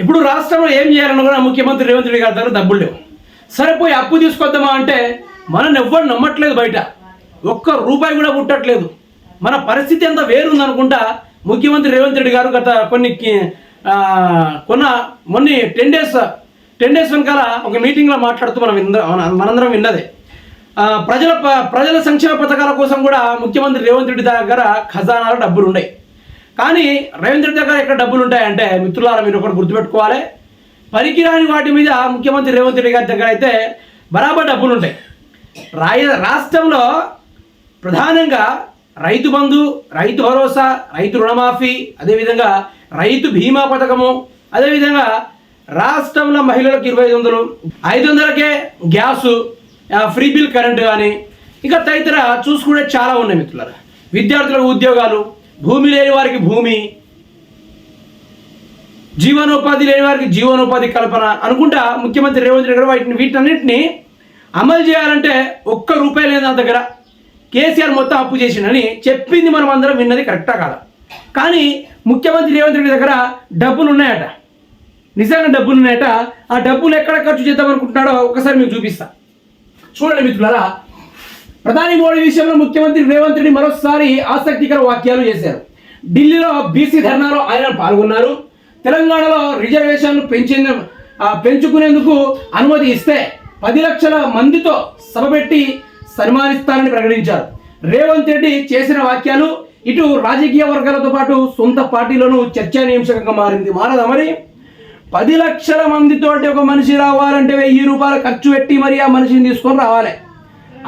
ఇప్పుడు రాష్ట్రంలో ఏం చేయాలన్నా కూడా ముఖ్యమంత్రి రేవంత్ రెడ్డి గారి దగ్గర డబ్బులు లేవు. సరిపోయి అప్పు తీసుకొద్దామా అంటే మనల్ని ఎవ్వరు నమ్మట్లేదు బయట. ఒక్క రూపాయి కూడా పుట్టట్లేదు మన పరిస్థితి ఎంత వేరుందనుకుంటా ముఖ్యమంత్రి రేవంత్ రెడ్డి గారు గత కొన్ని కొన్న మొన్న టెన్ డేస్ టెన్ డేస్ వెనకాల ఒక మీటింగ్లో మాట్లాడుతూ మనం విన్న మనందరం విన్నదే. ప్రజల ప్రజల సంక్షేమ పథకాల కోసం కూడా ముఖ్యమంత్రి రేవంత్ రెడ్డి దగ్గర ఖజానాలో డబ్బులు ఉన్నాయి కానీ రవీంద్ర దగ్గర ఎక్కడ డబ్బులు ఉంటాయంటే మిత్రులారా మీరు ఒకటి గుర్తుపెట్టుకోవాలి. పనికిరాని వాటి మీద ముఖ్యమంత్రి రేవంత్ రెడ్డి గారి దగ్గర అయితే బరాబర్ డబ్బులు ఉంటాయి. రాయ రాష్ట్రంలో ప్రధానంగా రైతు బంధు రైతు భరోసా రైతు రుణమాఫీ అదేవిధంగా రైతు బీమా పథకము అదేవిధంగా రాష్ట్రంలో మహిళలకు ఇరవై ఐదు వందలు ఐదు వందలకే గ్యాసు ఫ్రీ బిల్ కరెంట్ కానీ ఇంకా తదితర చూసుకునే చాలా ఉన్నాయి మిత్రులారా. విద్యార్థులకు ఉద్యోగాలు భూమి లేని వారికి భూమి జీవనోపాధి లేని వారికి జీవనోపాధి కల్పన అనుకుంటా ముఖ్యమంత్రి రేవంత్ రెడ్డి గారు వాటిని వీటన్నిటిని అమలు చేయాలంటే ఒక్క రూపాయి లేదు నా దగ్గర. కేసీఆర్ మొత్తం అప్పు చేసిండని చెప్పింది మనం అందరం విన్నది కరెక్టా కాదా? కానీ ముఖ్యమంత్రి రేవంత్ రెడ్డి దగ్గర డబ్బులు ఉన్నాయట నిజంగా డబ్బులు ఉన్నాయట ఆ డబ్బులు ఎక్కడ ఖర్చు చేద్దాం అనుకుంటున్నాడో ఒకసారి మీకు చూపిస్తా. చూడండి మిత్రులారా ప్రధాని మోడీ విషయంలో ముఖ్యమంత్రి రేవంత్ రెడ్డి మరోసారి ఆసక్తికర వాక్యాలు చేశారు. ఢిల్లీలో బీసీ ధర్నాలో ఆయన పాల్గొన్నారు. తెలంగాణలో రిజర్వేషన్లు పెంచిన పెంచుకునేందుకు అనుమతి ఇస్తే పది లక్షల మందితో సభ పెట్టి సన్మానిస్తారని ప్రకటించారు. రేవంత్ రెడ్డి చేసిన వాక్యాలు ఇటు రాజకీయ వర్గాలతో పాటు సొంత పార్టీలోనూ చర్చానీయాంశంగా మారింది. మారదా మరి? పది లక్షల మందితోటి ఒక మనిషి రావాలంటే వెయ్యి రూపాయలు ఖర్చు పెట్టి మరి ఆ మనిషిని తీసుకొని రావాలి.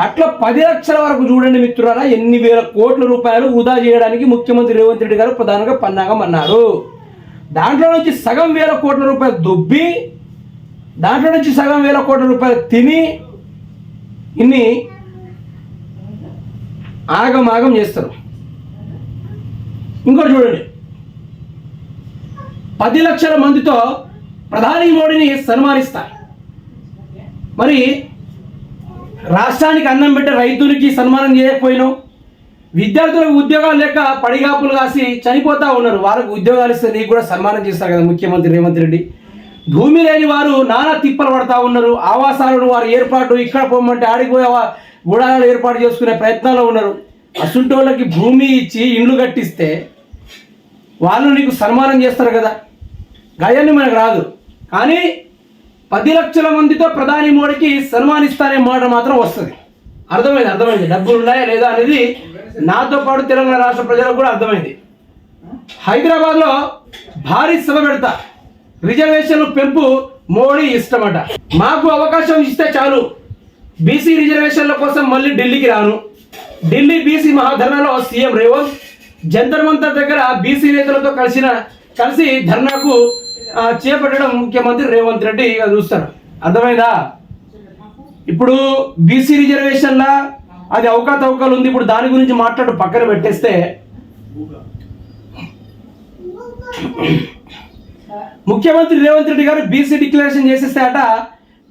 అట్లా పది లక్షల వరకు చూడండి మిత్రులారా ఎన్ని వేల కోట్ల రూపాయలు వృధా చేయడానికి ముఖ్యమంత్రి రేవంత్ రెడ్డి గారు ప్రధానంగా పన్నాగం అన్నారు. దాంట్లో నుంచి సగం వేల కోట్ల రూపాయలు దుబ్బి దాంట్లో నుంచి సగం వేల కోట్ల రూపాయలు తిని ఇన్ని ఆగమాగం చేస్తారు. ఇంకోటి చూడండి. పది లక్షల మందితో ప్రధాని మోడీని సన్మానిస్తారు. మరి రాష్ట్రానికి అన్నం పెట్టే రైతులకి సన్మానం చేయకపోయినావు. విద్యార్థులకు ఉద్యోగాలు లేక పడిగాపులు కాసి చనిపోతా ఉన్నారు. వాళ్ళకు ఉద్యోగాలు ఇస్తే నీకు కూడా సన్మానం చేస్తారు కదా ముఖ్యమంత్రి రేవంత్ రెడ్డి. భూమి లేని వారు నానా తిప్పలు పడతా ఉన్నారు. ఆవాసాలను వారు ఏర్పాటు ఇక్కడ పోమంటే ఆడిపోయే గుడాలను ఏర్పాటు చేసుకునే ప్రయత్నాల్లో ఉన్నారు. అసుంటోళ్ళకి వాళ్ళకి భూమి ఇచ్చి ఇండ్లు కట్టిస్తే వాళ్ళు నీకు సన్మానం చేస్తారు కదా. గాయాన్ని మనకు రాదు. కానీ పది లక్షల మందితో ప్రధాని మోడీకి సన్మానిస్తానే మాట మాత్రం వస్తుంది. అర్థమైంది అర్థమైంది. డబ్బులు ఉన్నాయా లేదా అనేది నాతో పాటు తెలంగాణ రాష్ట్ర ప్రజలకు కూడా అర్థమైంది. హైదరాబాద్లో భారీ సభ పెడతా. రిజర్వేషన్లు పెంపు మోడీ ఇష్టమట. మాకు అవకాశం ఇస్తే చాలు. బీసీ రిజర్వేషన్ల కోసం మళ్ళీ ఢిల్లీకి రాను. ఢిల్లీ బీసీ మహాధర్నాలో సీఎం రేవంత్ జంతర్ మంతర్ దగ్గర బీసీ నేతలతో కలిసిన కలిసి ధర్నాకు చేపట్టడం ముఖ్యమంత్రి రేవంత్ రెడ్డి ఇక చూస్తారు. అర్థమైందా? ఇప్పుడు బీసీ రిజర్వేషన్లా అది అవకాతవకాలు ఉంది ఇప్పుడు దాని గురించి మాట్లాడు పక్కన పెట్టేస్తే. ముఖ్యమంత్రి రేవంత్ రెడ్డి గారు బీసీ డిక్లరేషన్ చేసేస్తే అట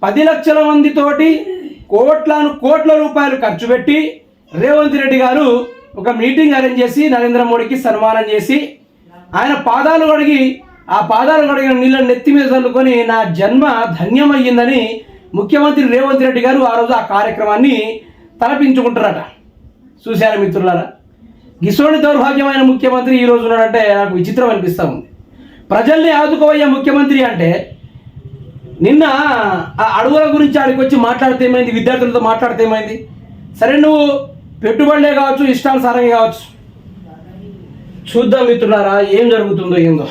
పది లక్షల మందితోటి కోట్లను కోట్ల రూపాయలు ఖర్చు పెట్టి రేవంత్ రెడ్డి గారు ఒక మీటింగ్ అరేంజ్ చేసి నరేంద్ర మోడీకి సన్మానం చేసి ఆయన పాదాలు అడిగి ఆ పాదాలు కడిగిన నీళ్ళని నెత్తి మీద చల్లుకొని నా జన్మ ధన్యమయ్యిందని ముఖ్యమంత్రి రేవంత్ రెడ్డి గారు ఆ రోజు ఆ కార్యక్రమాన్ని తలపించుకుంటారట చూశారు మిత్రులారా? గిసోడి దౌర్భాగ్యమైన ముఖ్యమంత్రి ఈ రోజు ఉన్నాడంటే నాకు విచిత్రం అనిపిస్తూ ఉంది ప్రజల్ని ఆదుకోవయ్యే ముఖ్యమంత్రి అంటే నిన్న ఆ అడవుల గురించి ఆడికి వచ్చి మాట్లాడితే ఏమైంది? విద్యార్థులతో మాట్లాడితే ఏమైంది? సరే నువ్వు పెట్టుబడులే కావచ్చు ఇష్టానుసారంగా కావచ్చు. చూద్దాం మిత్రులారా ఏం జరుగుతుందో ఏందో.